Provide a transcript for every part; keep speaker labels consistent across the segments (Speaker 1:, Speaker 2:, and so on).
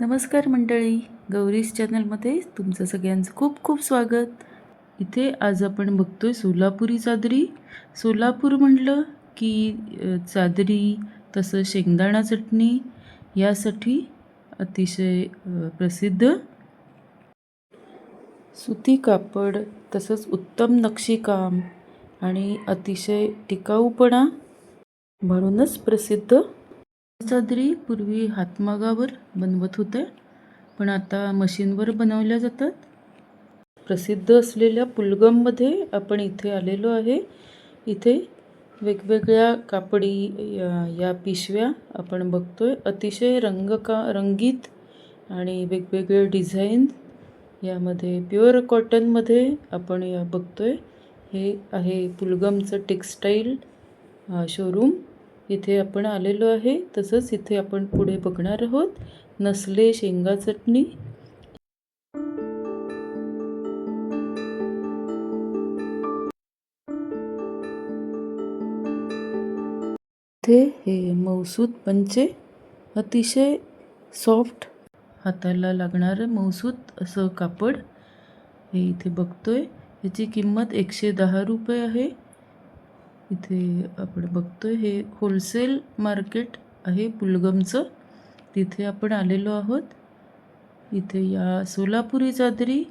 Speaker 1: नमस्कार मंडळी गौरीस चॅनलमध्ये तुमचं सगळ्यांचं खूप खूप स्वागत. इथे आज आपण बघतोय सोलापुरी चादरी. सोलापूर म्हटलं की चादरी तसं शेंगदाणा चटणी यासाठी अतिशय प्रसिद्ध. सुती कापड तसंच उत्तम नक्षीकाम आणि अतिशय टिकाऊपणा म्हणूनच प्रसिद्ध. चादरी पूर्वी हातमागावर बनवत होते पण आता मशीनवर बनवल्या जातात. प्रसिद्ध असलेल्या पुलगममध्ये आपण इथे आलेलो आहे. इथे वेगवेगळ्या कापडी या या पिशव्या आपण बघतोय. अतिशय रंगका रंगीत आणि वेगवेगळे डिझाईन यामध्ये प्युअर कॉटनमध्ये आपण या बघतोय. हे आहे पुलगमचं टेक्स्टाईल शोरूम. इथे आपण आलेलो आहे. तसंच इथे आपण पुढे बघणार आहोत. नसले शेंगा चटणी. इथे हे मौसूद पंचे अतिशय सॉफ्ट हाताला लागणारं मौसूद असं कापड. हे इथे बघतोय. याची किंमत एकशे दहा रुपये आहे. इथे आपण बघतो हे होलसेल मार्केट आहे पुलगमचं तिथे आपण आलेलो आहोत. इथे या सोलापुरी चादरी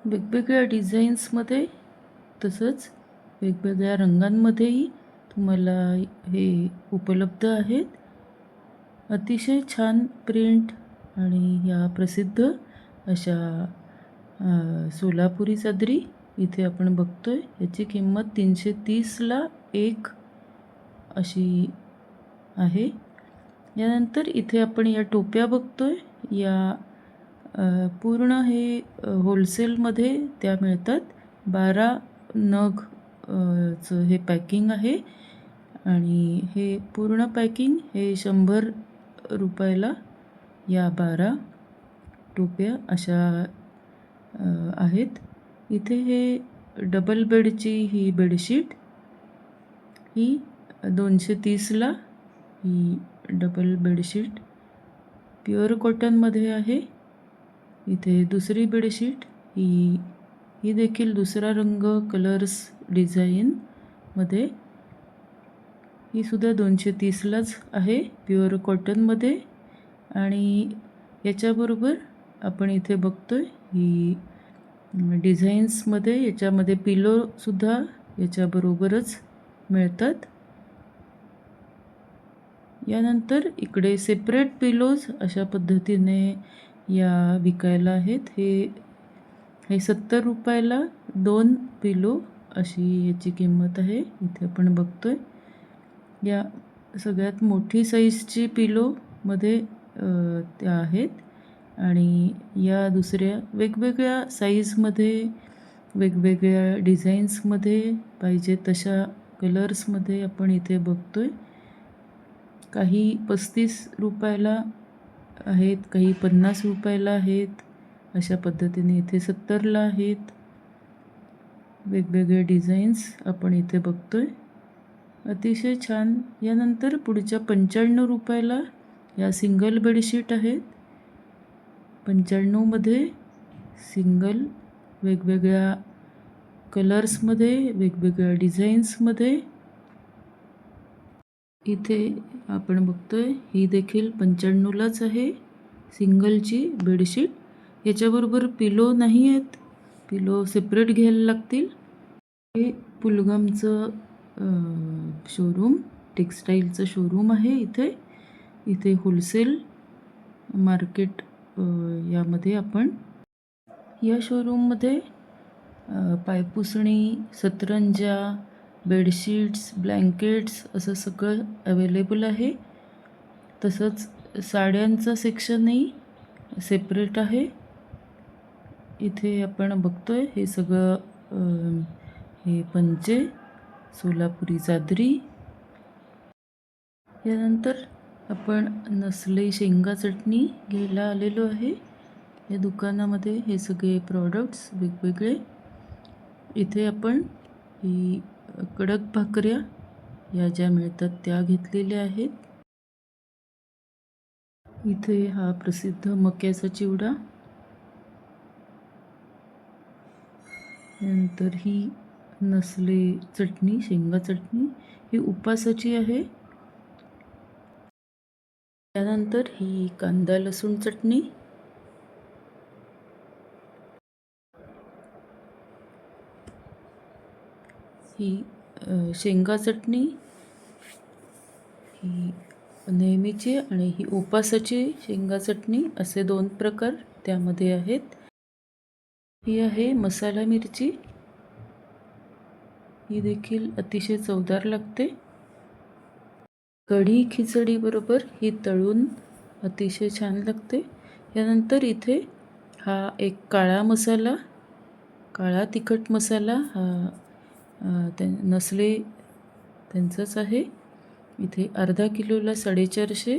Speaker 1: वेगवेगळ्या डिझाईन्समध्ये तसंच वेगवेगळ्या रंगांमध्येही तुम्हाला हे उपलब्ध आहेत. अतिशय छान प्रिंट आणि या प्रसिद्ध अशा सोलापुरी चादरी. इथे आपण बघतोय याची किंमत तीनशे तीसला एक अशी आहे. यानंतर इथे आपण या टोप्या बघतोय या पूर्ण हे होलसेलमध्ये त्या मिळतात. बारा नग चं हे पॅकिंग आहे आणि हे पूर्ण पॅकिंग हे शंभर रुपयाला या बारा टोप्या अशा आहेत. इथे हे डबल बेडची ही बेडशीट ही दोनशे तीसला ही डबल बेडशीट प्युअर कॉटनमध्ये आहे. इथे दुसरी बेडशीट ही ही देखील दुसरा रंग कलर्स डिझाईनमध्ये ही सुद्धा दोनशे तीसलाच आहे प्युअर कॉटनमध्ये आणि याच्याबरोबर आपण इथे बघतोय ही डिझाईन्समध्ये याच्यामध्ये पिलोसुद्धा याच्याबरोबरच मिळतात. यानंतर इकडे सेपरेट पिलोज अशा पद्धतीने या विकायला आहेत. हे हे सत्तर रुपयाला दोन पिलो अशी याची किंमत आहे. इथे आपण बघतो आहे या सगळ्यात मोठी साईजची पिलोमध्ये त्या आहेत. आणि या दुसऱ्या वेगवेगळ्या साईजमध्ये वेगवेगळ्या डिझाईन्समध्ये पाहिजे तशा कलर्समध्ये आपण इथे बघतो आहे काही पस्तीस रुपयाला आहेत काही पन्नास रुपयाला आहेत. अशा पद्धतीने इथे सत्तरला आहेत. वेगवेगळे डिझाईन्स आपण इथे बघतो आहे अतिशय छान. यानंतर पुढच्या पंच्याण्णव रुपयाला या सिंगल बेडशीट आहेत. पंच्याण्णवमध्ये सिंगल वेगवेगळ्या कलर्समध्ये वेगवेगळ्या डिझाईन्समध्ये इथे आपण बघतो आहे ही देखील पंच्याण्णवलाच आहे सिंगलची बेडशीट. याच्याबरोबर पिलो नाही आहेत पिलो सेपरेट घ्यायला लागतील. हे पुलगमचं शोरूम टेक्स्टाईलचं शोरूम आहे इथे. इथे होलसेल मार्केट यामध्ये आपण या शोरूममध्ये पायपुसणी सतरंजा बेडशीट्स ब्लँकेट्स असं सगळं अवेलेबल आहे. तसंच साड्यांचं सेक्शनही सेपरेट आहे. इथे आपण बघतो आहे हे सगळं हे पंचे सोलापुरी चादरी. यानंतर आपण नसले शेंगा चटणी घ्यायला आलेलो आहे. या दुकानामध्ये हे सगळे प्रॉडक्ट्स वेगवेगळे. इथे आपण ही कडक भाकऱ्या या ज्या मिळतात त्या घेतलेल्या आहेत. इथे हा प्रसिद्ध मक्याचा चिवडा. नंतर ही नसले चटणी शेंगा चटणी. ही उपासाची आहे. त्यानंतर ही कांदा लसूण चटणी. ही शेंगा चटणी. ही नेहमीची आणि ही उपासाची शेंगा चटणी असे दोन प्रकार त्यामध्ये आहेत. ही आहे मसाला मिरची. ही देखील अतिशय चवदार लागते. कढी खिचडीबरोबर ही तळून अतिशय छान लागते. यानंतर इथे हा एक काळा मसाला काळा तिखट मसाला हा अ, त्या नसले त्यांचाच आहे. इथे अर्धा किलोला साडेचारशे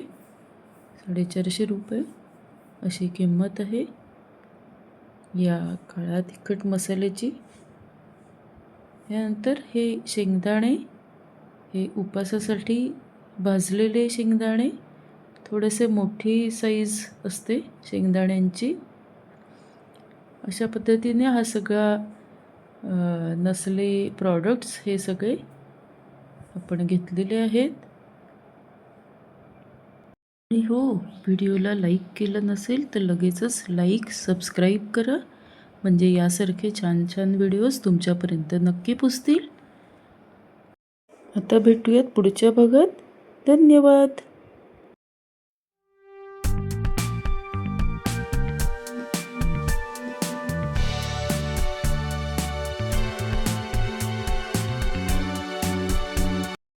Speaker 1: साडेचारशे रुपये अशी किंमत आहे. या काळा तिखट मसाल्याची. यानंतर हे शेंगदाणे हे उपासासाठी भाजलेले शेंगदाणे. थोडेसे मोठी साईज असते शेंगदाण्यांची. अशा पद्धतीने हा सगळा नसले प्रॉडक्ट्स हे सगळे आपण घेतलेले आहेत. आणि हो व्हिडिओला लाईक केलं नसेल तर लगेचच लाईक सबस्क्राईब करा. म्हणजे यासारखे छान छान व्हिडिओज तुमच्यापर्यंत नक्की पुजतील आता भेटूयात पुढच्या भागात. धन्यवाद.